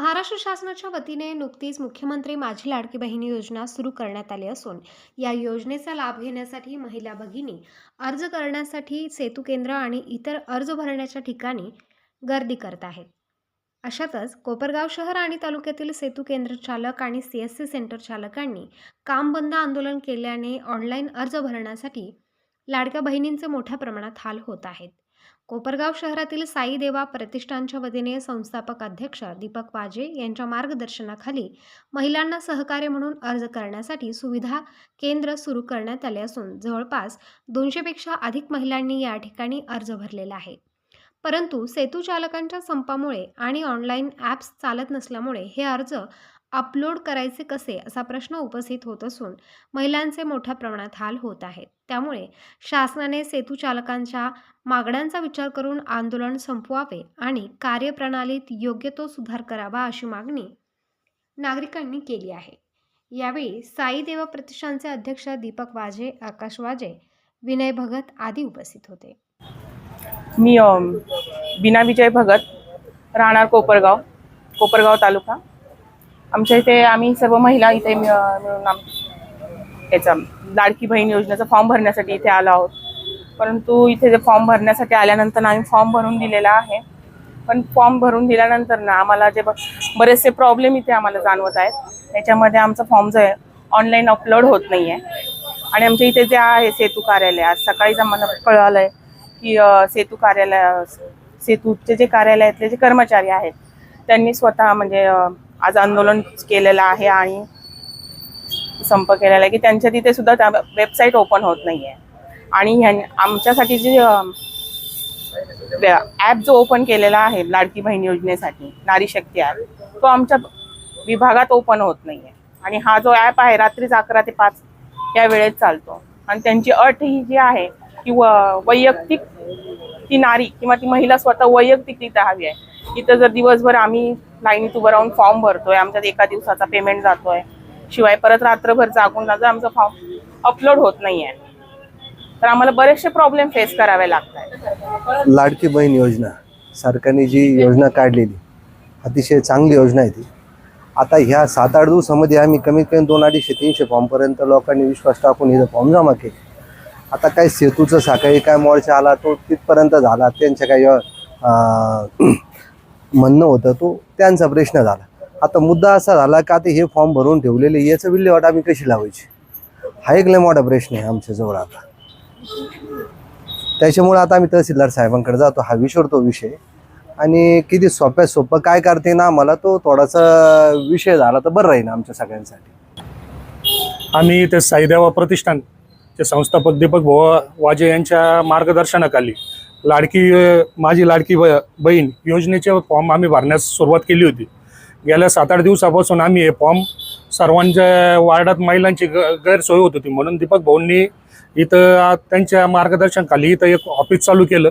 महाराष्ट्र शासनाच्या वतीने नुकतीच मुख्यमंत्री माझी लाडकी बहिणी योजना सुरू करण्यात आली असून या योजनेचा लाभ घेण्यासाठी महिला भगिनी अर्ज करण्यासाठी सेतू केंद्र आणि इतर अर्ज भरण्याच्या ठिकाणी गर्दी करत आहेत. अशातच कोपरगाव शहर आणि तालुक्यातील सेतू केंद्र चालक आणि सी एस सी सेंटर चालकांनी काम बंद आंदोलन केल्याने ऑनलाईन अर्ज भरण्यासाठी लाडक्या बहिणींचे मोठ्या प्रमाणात हाल होत आहेत. कोपरगाव शहरातील साई देवा प्रतिष्ठानच्या वतीने संस्थापक अध्यक्ष दीपक वाजे यांच्या मार्गदर्शनाखाली महिलांना सहकार्य म्हणून अर्ज करण्यासाठी सुविधा केंद्र सुरू करण्यात आले असून जवळपास दोनशेपेक्षा अधिक महिलांनी या ठिकाणी अर्ज भरलेला आहे. परंतु सेतू चालकांच्या संपामुळे आणि ऑनलाईन ॲप्स चालत नसल्यामुळे हे अर्ज अपलोड करायचे कसे? असा प्रश्न उपस्थित होत असून महिलांचे मोठ्या प्रमाणात हाल होत आहेत. त्यामुळे शासनाने सेतू चालकांच्या मागण्यांचा विचार करून आंदोलन संपवावे आणि कार्यप्रणालीत योग्य तो सुधार करावा अशी मागणी नागरिकांनी केली आहे. यावेळी साई देवा प्रतिष्ठानचे अध्यक्ष दीपक वाजे आकाश वाजे विनय भगत आदी उपस्थित होते. मी बिना विजय भगत राहणार कोपरगाव कोपरगाव तालुका. आमच्या इथे आम्ही सर्व महिला इथे मिळ- मिळून आम याचा लाडकी बहीण योजनेचा फॉर्म भरण्यासाठी इथे आलो आहोत. परंतु इथे जे फॉर्म भरण्यासाठी आल्यानंतर आम्ही फॉर्म भरून दिलेला आहे. पण फॉर्म भरून दिल्यानंतर ना आम्हाला जे ब- बरेचसे प्रॉब्लेम इथे आम्हाला जाणवत आहेत. त्याच्यामध्ये आमचा फॉर्म जो आहे ऑनलाईन अपलोड होत नाही आहे आणि आमच्या इथे जे आहे सेतू कार्यालय आज सकाळीच आम्हाला कळालं आहे की सेतू कार्यालय सेतूचे जे कार्यालयातले जे कर्मचारी आहेत त्यांनी स्वतः म्हणजे आज आंदोलन केलेलं आहे आणि संप केलेला आहे की त्यांच्या तिथे सुद्धा त्या वेबसाईट ओपन होत नाही आहे आणि ह्या आमच्यासाठी जे ॲप जो ओपन केलेला आहे लाडकी बहीण योजनेसाठी नारी शक्ती ॲप तो आमच्या विभागात ओपन होत नाही आहे आणि हा जो ॲप आहे रात्रीच अकरा ते पाच या वेळेत चालतो. आणि त्यांची अट ही जी आहे की वैयक्तिक ती नारी किंवा ती महिला स्वतः वैयक्तिक तिथं हवी आहे. इथं जर दिवसभर आम्ही लाईनीत उभं राहून फॉर्म भरतोय आमच्यात एका दिवसाचा पेमेंट जातोय. शिवाय परत रात्रभर जागून जर आमचा फॉर्म अपलोड होत नाही आहे तर आम्हाला बरेचसे प्रॉब्लेम फेस करावे लागत आहेत लाडकी बहीण योजना सरकारने जी योजना काढलेली अतिशय चांगली योजना आहे ती. आता ह्या सात आठ दिवसामध्ये आम्ही कमीत कमी दोन अडीचशे तीनशे फॉर्मपर्यंत लोकांनी विश्वास टाकून इथं फॉर्म जमा केले. आता काय सेतूचं सकाळी काय मोर्चा आला तो तिथपर्यंत झाला त्यांच्या काही म्हणणं होतं तो त्यांचा प्रश्न झाला. आता मुद्दा असा झाला का ते हे फॉर्म भरून ठेवलेले याचं विल्हेवाट आम्ही कशी लावायची? हा एक लय मोठा प्रश्न आहे आमच्याजवळ आता. त्याच्यामुळे आता आम्ही तहसीलदार साहेबांकडे जातो हा विषय तो विषय. आणि किती सोप्या सोपं काय करते ना आम्हाला तो थोडासा विषय झाला तर बरं राहील आमच्या सगळ्यांसाठी. आम्ही ते साईदेवा प्रतिष्ठान संस्थापक दीपक भोवा वाजे यांच्या मार्गदर्शनाखाली लाडकी माझी लाडकी ब बहीण योजनेचे फॉर्म आम्ही भरण्यास सुरुवात केली होती. गेल्या सात आठ दिवसापासून आम्ही हे फॉर्म सर्वांच्या वार्डात महिलांची ग गैरसोय होत होती. म्हणून दीपक भाऊंनी इथं त्यांच्या मार्गदर्शनखाली इथं एक ऑफिस चालू केलं.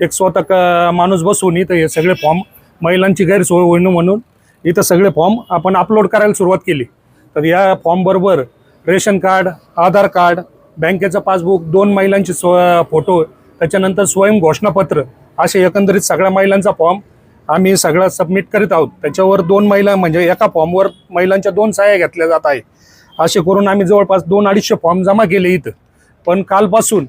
एक स्वतः क माणूस बसून इथं हे सगळे फॉर्म महिलांची गैरसोय होईन म्हणून इथं सगळे फॉर्म आपण अपलोड करायला सुरुवात केली. तर या फॉर्मबरोबर रेशन कार्ड आधार कार्ड बँकेचं पासबुक दोन महिलांचे स्व फोटो त्याच्यानंतर स्वयं घोषणापत्र असे एकंदरीत सगळ्या महिलांचा फॉर्म आम्ही सगळा सबमिट करीत आहोत. त्याच्यावर दोन महिला म्हणजे एका फॉर्मवर महिलांच्या दोन सह्या घेतल्या जात आहे असे करून आम्ही जवळपास दोन अडीचशे फॉर्म जमा केले इथं. पण कालपासून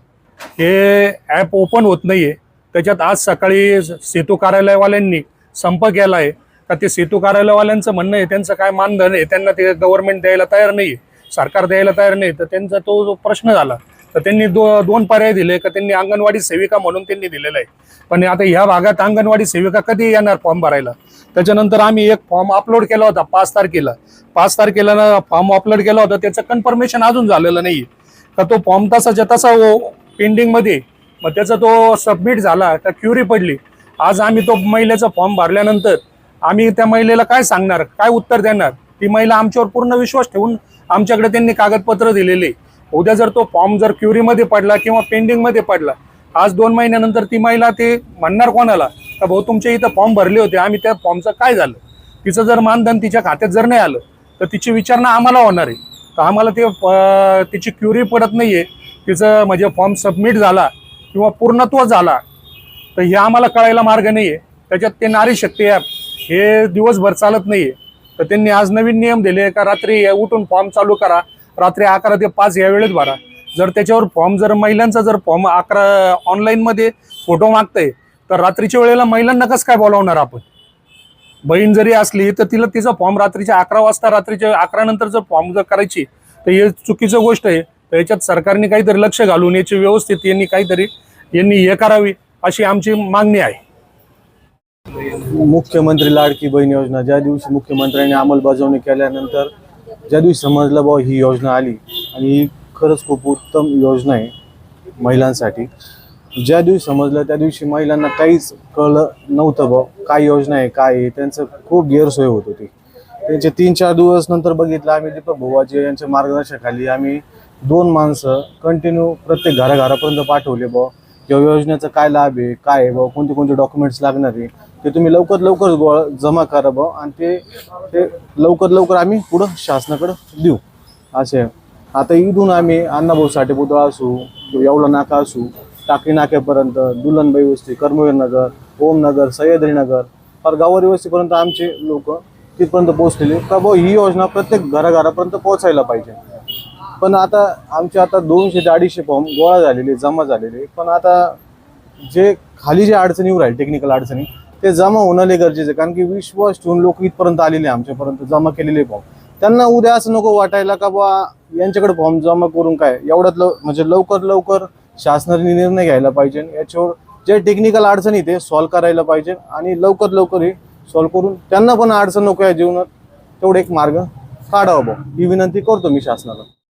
हे ॲप ओपन होत नाही आहे त्याच्यात आज सकाळी सेतू कार्यालयवाल्यांनी संप केला आहे का ते सेतू कार्यालयवाल्यांचं म्हणणं आहे त्यांचं काय मानधन आहे त्यांना ते गव्हर्नमेंट द्यायला तयार नाही आहे सरकार द्यायला तयार नाही तर त्यांचा तो जो प्रश्न झाला. तर त्यांनी दो दोन पर्याय दिले का त्यांनी अंगणवाडी सेविका म्हणून त्यांनी दिलेलं आहे. पण आता ह्या भागात अंगणवाडी सेविका कधी येणार फॉर्म भरायला? त्याच्यानंतर आम्ही एक फॉर्म अपलोड केला होता पाच तारखेला. पाच तारखेला ना फॉर्म अपलोड केला होता त्याचं कन्फर्मेशन अजून झालेलं नाही तर तो फॉर्म तसाच्या तसा हो, पेंडिंगमध्ये मग त्याचा तो सबमिट झाला का क्युरी पडली. आज आम्ही तो महिलेचा फॉर्म भरल्यानंतर आम्ही त्या महिलेला काय सांगणार काय उत्तर देणार? ती महिला आमच्यावर पूर्ण विश्वास ठेवून आमच्याकडे त्यांनी कागदपत्र दिलेले. उद्या जर तो फॉर्म जर क्युरीमध्ये पडला किंवा पेंडिंगमध्ये पडला आज दोन महिन्यानंतर ती महिला ते म्हणणार कोणाला? का भाऊ तुमच्या इथं फॉर्म भरले होते आम्ही त्या फॉर्मचं काय झालं? तिचं जर मानधन तिच्या खात्यात जर नाही आलं तर तिची विचारणा आम्हाला होणार आहे. तर आम्हाला ते तिची क्युरी पडत नाही आहे तिचं म्हणजे फॉर्म सबमिट झाला किंवा पूर्णत्व झाला तर हे आम्हाला कळायला मार्ग नाही आहे त्याच्यात ते नारी शक्ती ॲप हे दिवसभर चालत नाही आहे तर त्यांनी आज नवीन नियम दिले का रात्री उठून फॉर्म चालू करा रात्री अकरा ते पाच या वेळेत भरा. जर त्याच्यावर फॉर्म जर महिलांचा जर फॉर्म अकरा ऑनलाईनमध्ये फोटो मागताय तर रात्रीच्या वेळेला महिलांना कसं काय बोलावणार आपण? बहीण जरी असली तर तिला तिचा फॉर्म रात्रीच्या अकरा वाजता रात्रीच्या अकरा नंतर जर फॉर्म जर करायची तर हे चुकीचं गोष्ट आहे. तर याच्यात सरकारने काहीतरी लक्ष घालून याची व्यवस्थित यांनी काहीतरी यांनी हे करावी अशी आमची मागणी आहे. मुख्यमंत्री लाडकी बहीण योजना ज्या दिवशी मुख्यमंत्र्यांनी अंमलबजावणी केल्यानंतर ज्या दिवशी समजलं बुवा ही योजना आली आणि ही खरंच खूप उत्तम योजना आहे महिलांसाठी ज्या दिवशी समजलं त्या दिवशी महिलांना काहीच कळलं नव्हतं बुवा काय योजना आहे काय आहे. त्यांचं खूप गैरसोय होत होती. त्यांचे तीन चार दिवस नंतर बघितलं आम्ही दीपक भुवाजी यांच्या मार्गदर्शनाखाली आम्ही दोन माणसं कंटिन्यू प्रत्येक घराघरापर्यंत पाठवले बुवा. या योजनेचा काय लाभ आहे काय आहे बुवा कोणते कोणते डॉक्युमेंट्स लागणार आहे. ते तुम्ही लवकर लवकर गोळा जमा करा बुवा आणि ते ते लवकर लवकर आम्ही पुढं शासनाकडं देऊ. असे. आता इथून आम्ही अण्णाभाऊ साठे पुतळा असू येवला नाका असू टाकळी नाक्यापर्यंत दुल्हनबाई वस्ती कर्मवीर नगर ओमनगर सह्याद्री नगर फार गावारी वस्तीपर्यंत आमचे लोक तिथपर्यंत पोहोचलेले. का भाऊ ही योजना प्रत्येक घराघरापर्यंत पोहोचायला पाहिजे. पण आता आमचे आता दोनशे ते अडीचशे फॉर्म गोळा झालेले जमा झालेले. पण आता जे खाली जे अडचणी राहील टेक्निकल अडचणी ते जमा होणं लय गरजेचं आहे. कारण की विश्वास ठेवून लोक इथपर्यंत आलेले आमच्यापर्यंत जमा केलेले फॉर्म त्यांना उद्या असं नको वाटायला का बा यांच्याकडे फॉर्म जमा करून काय? एवढ्यात लव म्हणजे लवकर लवकर शासनाने निर्णय घ्यायला पाहिजे याच्यावर जे टेक्निकल अडचणी ते सॉल्व्ह करायला पाहिजे आणि लवकर लवकर हे सॉल्व्ह करून त्यांना पण अडचण नको या जीवनात. तेवढे एक मार्ग काढावा भाऊ ही विनंती करतो मी शासनाला.